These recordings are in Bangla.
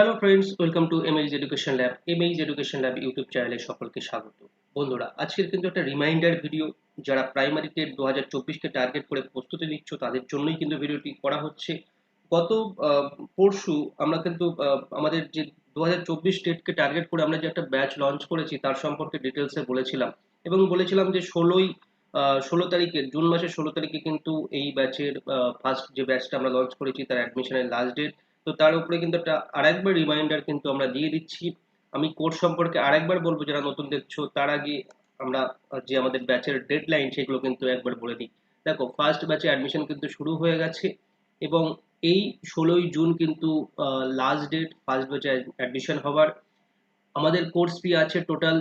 হ্যালো ফ্রেন্ডস ওয়েলকাম টু এমএইজ এডুকেশন ল্যাব এমএইজ এডুকেশন ল্যাব ইউটিউব চ্যানেলে সকলকে স্বাগত। বন্ধুরা, আজকের কিন্তু একটা রিমাইন্ডার ভিডিও যারা প্রাইমারি টেট দু হাজার চব্বিশকে টার্গেট করে প্রস্তুতি নিচ্ছ, তাদের জন্যই কিন্তু ভিডিওটি করা হচ্ছে। গত পরশু আমরা কিন্তু আমাদের যে দু হাজার চব্বিশ ডেটকে টার্গেট করে আমরা যে একটা ব্যাচ লঞ্চ করেছি, তার সম্পর্কে ডিটেলসে বলেছিলাম। এবং বলেছিলাম যে ষোলোই ষোলো তারিখে, জুন মাসের ষোলো তারিখে কিন্তু এই ব্যাচের ফার্স্ট যে ব্যাচটা আমরা লঞ্চ করেছি, তার অ্যাডমিশনের লাস্ট ডেট তো তার উপরে কিন্তু একটা আরেকবার রিমাইন্ডার কিন্তু আমরা দিয়ে দিচ্ছি। আমি কোর্স সম্পর্কে আরেকবার বলব, যারা নতুন দেখছ, তার আগে আমরা যে আমাদের ব্যাচের ডেডলাইন সেগুলো কিন্তু একবার বলে দিই। দেখো ফার্স্ট ব্যাচে অ্যাডমিশন কিন্তু শুরু হয়ে গেছে এবং এই ষোলোই জুন কিন্তু লাস্ট ডেট ফার্স্ট ব্যাচে অ্যাডমিশন হওয়ার আমাদের কোর্স ফি আছে টোটাল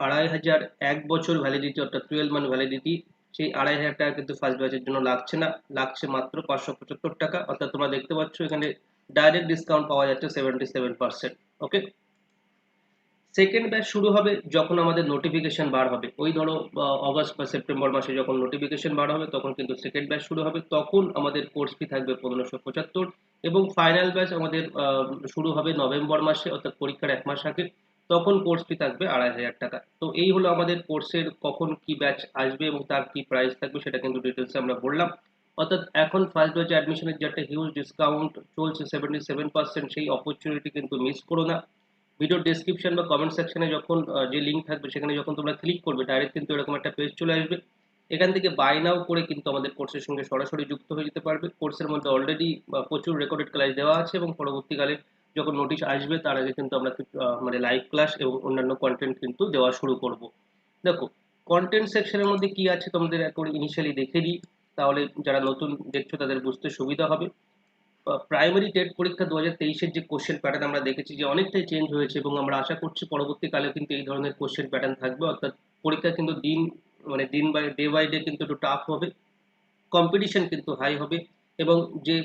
আড়াই হাজার এক বছর ভ্যালিডিটি অর্থাৎ টুয়েলভ মান্থ ভ্যালিডিটি সেই আড়াই হাজার টাকা কিন্তু ফার্স্ট ব্যাচের জন্য লাগছে না। লাগছে মাত্র পাঁচশো পঁচাত্তর টাকা। অর্থাৎ তোমরা দেখতে পাচ্ছ এখানে ডাইরেক্ট ডিসকাউন্ট পাওয়া যাচ্ছে seventy seven percent okay second batch শুরু হবে যখন আমাদের নোটিফিকেশন বার হবে। ওই ধরো অগস্ট বা সেপ্টেম্বর মাসে যখন নোটিফিকেশন বার হবে, তখন কিন্তু সেকেন্ড ব্যাচ শুরু হবে। তখন আমাদের কোর্স ফি থাকবে পনেরোশো পঁচাত্তর এবং ফাইনাল ব্যাচ আমাদের শুরু হবে নভেম্বর মাসে, অর্থাৎ পরীক্ষার এক মাস আগে। তখন কোর্স ফি থাকবে আড়াই হাজার টাকা। তো এই হলো আমাদের কোর্সের কখন কি ব্যাচ আসবে এবং তার কি প্রাইস থাকবে সেটা কিন্তু ডিটেলসে আমরা বললাম। অর্থাৎ এখন ফার্স্ট ব্যাচে অ্যাডমিশনের যে একটা হিউজ ডিসকাউন্ট চলছে সেভেন্টি সেভেন পার্সেন্ট সেই অপরচুনিটি কিন্তু মিস করো না। ভিডিও ডেসক্রিপশন বা কমেন্ট সেকশনে যখন যে লিঙ্ক থাকবে, সেখানে যখন তোমরা ক্লিক করবে ডাইরেক্ট কিন্তু এরকম একটা পেজ চলে আসবে। এখান থেকে বাই নাও করে কিন্তু আমাদের কোর্সের সঙ্গে সরাসরি যুক্ত হয়ে যেতে পারবে। কোর্সের মধ্যে অলরেডি প্রচুর রেকর্ডেড ক্লাস দেওয়া আছে এবং পরবর্তীকালে যখন নোটিশ আসবে, তার আগে কিন্তু আমরা মানে লাইভ ক্লাস এবং অন্যান্য কন্টেন্ট কিন্তু দেওয়া শুরু করব। দেখো কন্টেন্ট সেকশনের মধ্যে কি আছে তোমাদের একবার ইনিশিয়ালি দেখে দিই তাহলে যারা নতুন দেখছ তাদের বুঝতে সুবিধা হবে। প্রাইমারি টেট পরীক্ষা দু হাজার তেইশের যে কোশ্চেন প্যাটার্ন আমরা দেখেছি যে অনেকটাই চেঞ্জ হয়েছে এবং আমরা আশা করছি পরবর্তীকালে কিন্তু এই ধরনের কোশ্চেন প্যাটার্ন থাকবে। অর্থাৎ পরীক্ষা কিন্তু দিন মানে দিন বাই ডে বাই ডে কিন্তু একটু টাফ হবে। কম্পিটিশন কিন্তু হাই হবে এবং যে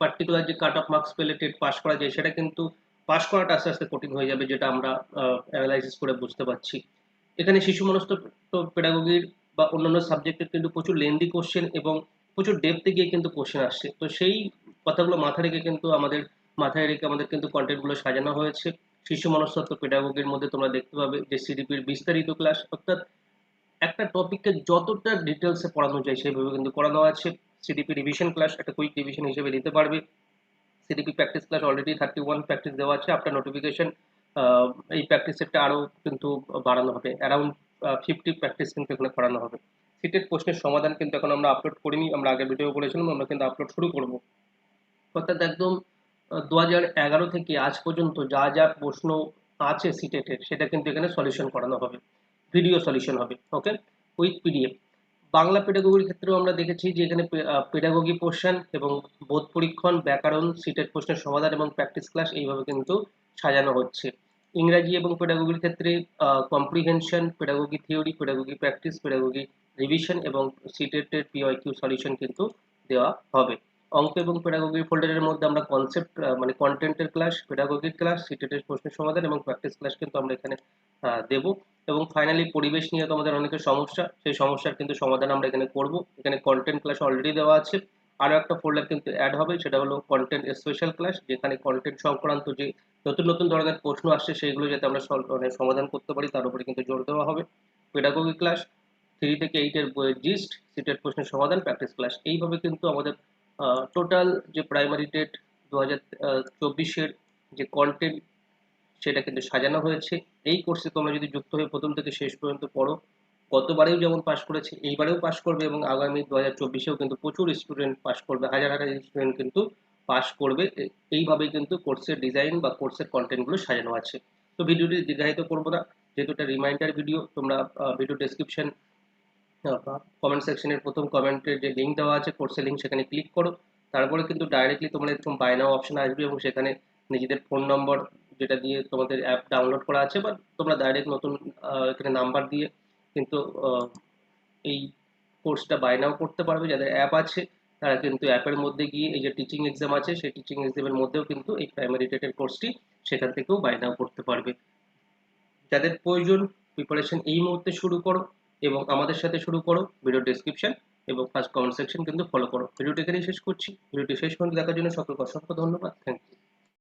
পার্টিকুলার যে কাট অফ মার্কস পেলে টেট পাস করা যায় সেটা কিন্তু পাস করাটা আস্তে আস্তে কঠিন হয়ে যাবে যেটা আমরা অ্যানালাইসিস করে বুঝতে পারছি। এখানে শিশু মনস্ক পেডাগোগির বা অন্যান্য সাবজেক্টের কিন্তু প্রচুর লেন্দি কোশ্চেন এবং প্রচুর ডেপথে গিয়ে কিন্তু কোশ্চেন আসছে। তো সেই কথাগুলো মাথা রেখে কিন্তু আমাদের, মাথায় রেখে আমাদের কিন্তু কন্টেন্টগুলো সাজানো হয়েছে। শিশু মনস্তত্ত্ব পেডাগোগির মধ্যে তোমরা দেখতে পাবে যে সিডিপির বিস্তারিত ক্লাস অর্থাৎ একটা টপিককে যতটা ডিটেলসে পড়ানো যায় সেইভাবে কিন্তু করানো আছে। সিডিপি রিভিশন ক্লাস একটা কুইক রিভিশন হিসেবে দিতে পারবে। CDP practice class already thirty one practice দেওয়া আছে। আপনার নোটিফিকেশন এই প্র্যাকটিস সেটটা আরও কিন্তু বাড়ানো হবে। অ্যারাউন্ড ফিফটি প্র্যাকটিস কিন্তু এখানে করানো হবে। সিটের প্রশ্নের সমাধান কিন্তু এখন আমরা আপলোড করিনি, আমরা আগের ভিডিও বলেছিলাম, আমরা কিন্তু আপলোড শুরু করব। অর্থাৎ একদম দু হাজার এগারো থেকে আজ পর্যন্ত যা যা প্রশ্ন আছে সিটেটের সেটা কিন্তু এখানে সলিউশন করানো হবে। ভিডিও সলিউশন হবে ওকে উইথ পিডিএফ বাংলা পেডাগোগির ক্ষেত্রেও আমরা দেখেছি যে এখানে পেডাগোগি পোর্শন এবং বোধ পরীক্ষণ, ব্যাকরণ সিটের প্রশ্নের সমাধান এবং প্র্যাকটিস ক্লাস এইভাবে কিন্তু সাজানো হচ্ছে। ইংরাজি এবং পেডাগোগির ক্ষেত্রে comprehension pedagogy theory pedagogy practice pedagogy revision এবং সিটেটের পিওয়াইকিউ সলিউশন কিন্তু দেওয়া হবে। অঙ্ক এবং পেডাগোগি ফোল্ডারের মধ্যে আমরা কনসেপ্ট মানে কন্টেন্টের ক্লাস পেডাগোগিক ক্লাস সিটেটের প্রশ্নের সমাধান এবং প্র্যাকটিস ক্লাস কিন্তু আমরা এখানে দেব। এবং ফাইনালি পরিবেশ নিয়ে তো আমাদের অনেকের সমস্যা, সেই সমস্যার কিন্তু সমাধান আমরা এখানে করব। এখানে কন্টেন্ট ক্লাস অলরেডি দেওয়া আছে। আরও একটা ফোল্ডার কিন্তু অ্যাড হবে, সেটা হলো কন্টেন্ট স্পেশাল ক্লাস যেখানে কন্টেন্ট সংক্রান্ত যে নতুন নতুন ধরনের প্রশ্ন আসছে, সেগুলো যাতে আমরা মানে সমাধান করতে পারি, তার উপরে কিন্তু জোর দেওয়া হবে। পেডাগোগি ক্লাস থ্রি থেকে এইটের জিস্ট সিটের প্রশ্নের সমাধান প্র্যাকটিস ক্লাস এইভাবে কিন্তু আমাদের টোটাল যে প্রাইমারি টেট দু হাজার চব্বিশের যে কন্টেন্ট সেটা কিন্তু সাজানো হয়েছে। এই কোর্সে তোমরা যদি যুক্ত হয়ে প্রথম থেকে শেষ পর্যন্ত পড়ো গতবারেও যেমন পাশ করেছে, এইবারেও পাশ করবে এবং আগামী দু হাজার চব্বিশেও কিন্তু প্রচুর স্টুডেন্ট পাশ করবে, হাজার হাজার স্টুডেন্ট কিন্তু পাশ করবে। এইভাবেই কিন্তু কোর্সের ডিজাইন বা কোর্সের কন্টেন্টগুলো সাজানো আছে। তো ভিডিওটি দীর্ঘায়িত করব না, যেহেতু এটা রিমাইন্ডার ভিডিও তোমরা ভিডিও ডেসক্রিপশন কমেন্ট সেকশনের প্রথম কমেন্টের যে লিঙ্ক দেওয়া আছে কোর্সের লিঙ্ক সেখানে ক্লিক করো। তারপরে কিন্তু ডাইরেক্টলি তোমার এরকম বাই নাও অপশন আসবে এবং সেখানে নিজেদের ফোন নম্বর যেটা দিয়ে তোমাদের অ্যাপ ডাউনলোড করা আছে বা তোমরা ডাইরেক্ট নতুন এখানে নাম্বার দিয়ে কিন্তু এই কোর্সটা বাই নাও করতে পারবে। যাদের অ্যাপ আছে, তারা কিন্তু অ্যাপের মধ্যে গিয়ে এই যে টিচিং এক্সাম আছে, সেই টিচিং এক্সামের মধ্যেও কিন্তু এই প্রাইমারি টেটের কোর্সটি সেখান থেকেও বাই নাও করতে পারবে। যাদের প্রয়োজন প্রিপারেশন এই মুহূর্তে শুরু করো এবং আমাদের সাথে শুরু করো। ভিডিও ডেসক্রিপশন এবং ফার্স্ট কমেন্ট সেকশন কিন্তু ফলো করো। ভিডিওটি এখানেই শেষ করছি। ভিডিওটি শেষ পর্যন্ত দেখার জন্য সকলকে অসংখ্য ধন্যবাদ। Thank you